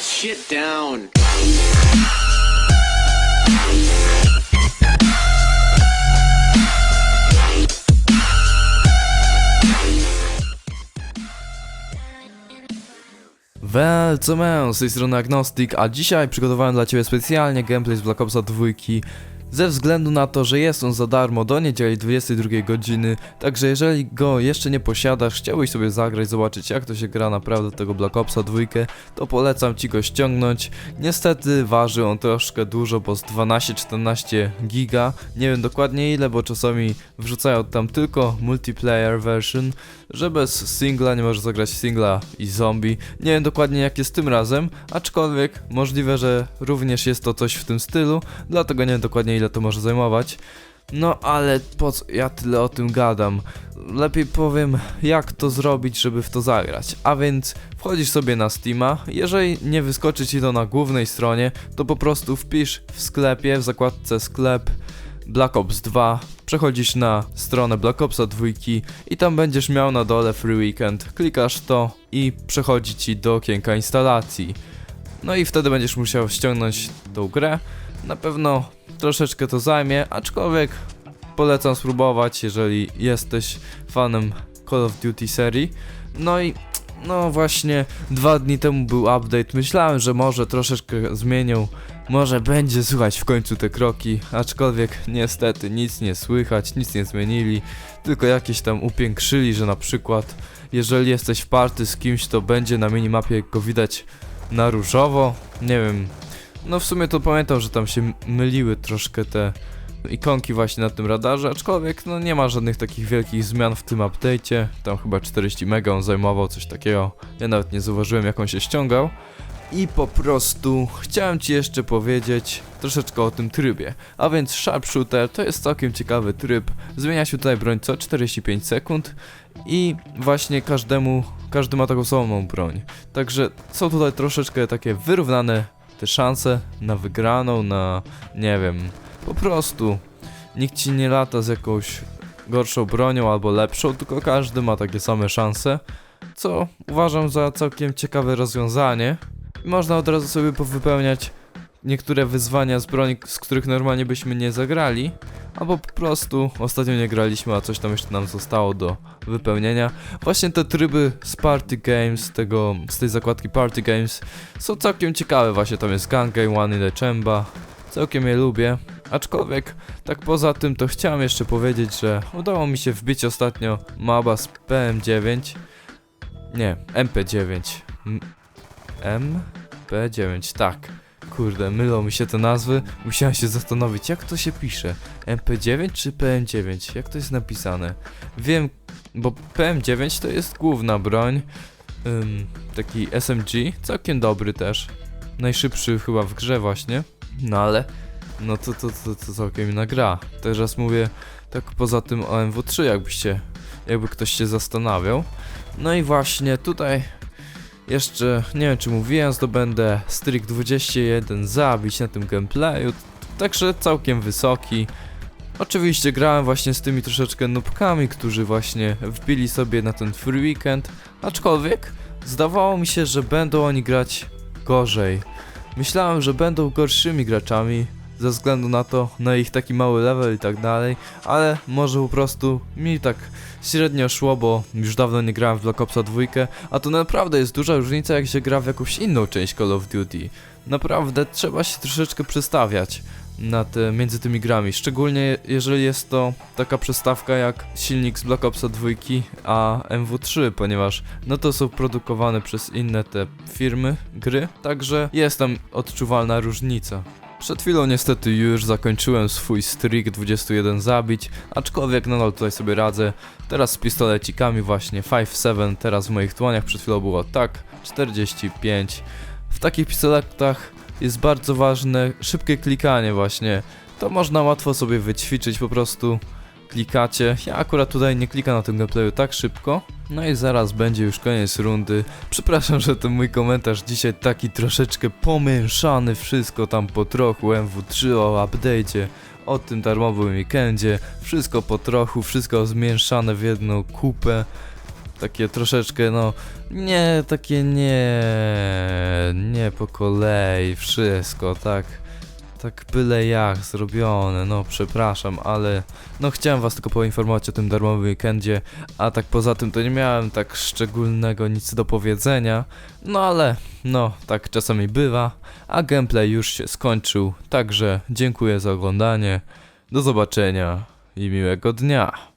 that shit down. Wel, co mę, z tej strony Agnostic, a dzisiaj przygotowałem dla Ciebie specjalnie gameplay z Black Opsa 2 ze względu na to, że jest on za darmo do niedzieli 22 godziny, także jeżeli go jeszcze nie posiadasz, chciałbyś sobie zagrać, zobaczyć jak to się gra naprawdę tego Black Opsa 2, to polecam Ci go ściągnąć. Niestety waży on troszkę dużo, bo z 12-14 giga, nie wiem dokładnie ile, bo czasami wrzucają tam tylko multiplayer version, że bez singla nie możesz zagrać singla i zombie. Nie wiem dokładnie jak jest tym razem, aczkolwiek możliwe, że również jest to coś w tym stylu, dlatego nie wiem dokładnie ile to może zajmować. No ale po co ja tyle o tym gadam? Lepiej powiem jak to zrobić, żeby w to zagrać. A więc wchodzisz sobie na Steama, jeżeli nie wyskoczy ci to na głównej stronie, to po prostu wpisz w sklepie, w zakładce sklep Black Ops 2, przechodzisz na stronę Black Opsa 2 i tam będziesz miał na dole Free Weekend. Klikasz to i przechodzi ci do okienka instalacji. No i wtedy będziesz musiał ściągnąć tą grę. Na pewno troszeczkę to zajmie, aczkolwiek polecam spróbować, jeżeli jesteś fanem Call of Duty serii. No i no właśnie, dwa dni temu był update. Myślałem, że może troszeczkę zmienią może będzie słychać w końcu te kroki, aczkolwiek niestety nic nie słychać, nic nie zmienili, tylko jakieś tam upiększyli, że na przykład jeżeli jesteś w party z kimś, to będzie na minimapie go widać na różowo, nie wiem. No w sumie to pamiętam, że tam się myliły troszkę te ikonki właśnie na tym radarze, aczkolwiek no nie ma żadnych takich wielkich zmian w tym update'cie. Tam chyba 40 mega on zajmował, coś takiego. Ja nawet nie zauważyłem jak on się ściągał. I po prostu chciałem Ci jeszcze powiedzieć troszeczkę o tym trybie. A więc Sharpshooter to jest całkiem ciekawy tryb. Zmienia się tutaj broń co 45 sekund i właśnie każdemu, każdy ma taką samą broń. Także są tutaj troszeczkę takie wyrównane te szanse na wygraną, na nie wiem, po prostu nikt Ci nie lata z jakąś gorszą bronią albo lepszą, tylko każdy ma takie same szanse. Co uważam za całkiem ciekawe rozwiązanie. Można od razu sobie powypełniać niektóre wyzwania z broni, z których normalnie byśmy nie zagrali, albo po prostu ostatnio nie graliśmy, a coś tam jeszcze nam zostało do wypełnienia. Właśnie te tryby z Party Games, tego, z tej zakładki Party Games są całkiem ciekawe, właśnie tam jest Gun Game, One in the Chamber, całkiem je lubię. Aczkolwiek, tak poza tym, to chciałem jeszcze powiedzieć, że udało mi się wbić ostatnio maba z PM9. Nie, MP9. M- MP9, tak. Kurde, mylą mi się te nazwy. Musiałem się zastanowić, jak to się pisze. MP9 czy PM9? Jak to jest napisane? Wiem, bo PM9 to jest główna broń. Ym, taki SMG, całkiem dobry też. Najszybszy chyba w grze właśnie. No ale, no to, to, to, to całkiem inna gra. Teraz mówię tak poza tym o MW3, jakbyście, jakby ktoś się zastanawiał. No i właśnie tutaj jeszcze, nie wiem czy mówiłem, zdobędę strik 21 zabić na tym gameplayu, także całkiem wysoki. Oczywiście grałem właśnie z tymi troszeczkę nubkami, którzy właśnie wbili sobie na ten free weekend, aczkolwiek zdawało mi się, że będą oni grać gorzej. Myślałem, że będą gorszymi graczami, ze względu na to, na ich taki mały level i tak dalej, ale może po prostu mi tak średnio szło, bo już dawno nie grałem w Black Opsa 2, a to naprawdę jest duża różnica jak się gra w jakąś inną część Call of Duty. Naprawdę trzeba się troszeczkę przestawiać na te, między tymi grami, szczególnie jeżeli jest to taka przestawka jak silnik z Black Opsa 2 a MW3, ponieważ no to są produkowane przez inne te firmy, gry, także jest tam odczuwalna różnica. Przed chwilą niestety już zakończyłem swój streak 21 zabić, aczkolwiek nadal tutaj sobie radzę. Teraz z pistolecikami właśnie 5-7, teraz w moich dłoniach przed chwilą było tak 45. W takich pistoletach jest bardzo ważne szybkie klikanie właśnie. To można łatwo sobie wyćwiczyć po prostu. Klikacie. Ja akurat tutaj nie klikam na tym gameplayu tak szybko. No i zaraz będzie już koniec rundy. Przepraszam, że ten mój komentarz dzisiaj taki troszeczkę pomieszany. Wszystko tam po trochu. MW3 o update'cie. O tym darmowym weekendzie. Wszystko po trochu. Wszystko zmieszane w jedną kupę. takie troszeczkę, no, nie, takie nie, nie po kolei, wszystko, tak, tak byle jak zrobione, no, przepraszam, ale, no, chciałem was tylko poinformować o tym darmowym weekendzie, a tak poza tym to nie miałem tak szczególnego nic do powiedzenia, no ale, no, tak czasami bywa, a gameplay już się skończył, także dziękuję za oglądanie, do zobaczenia i miłego dnia.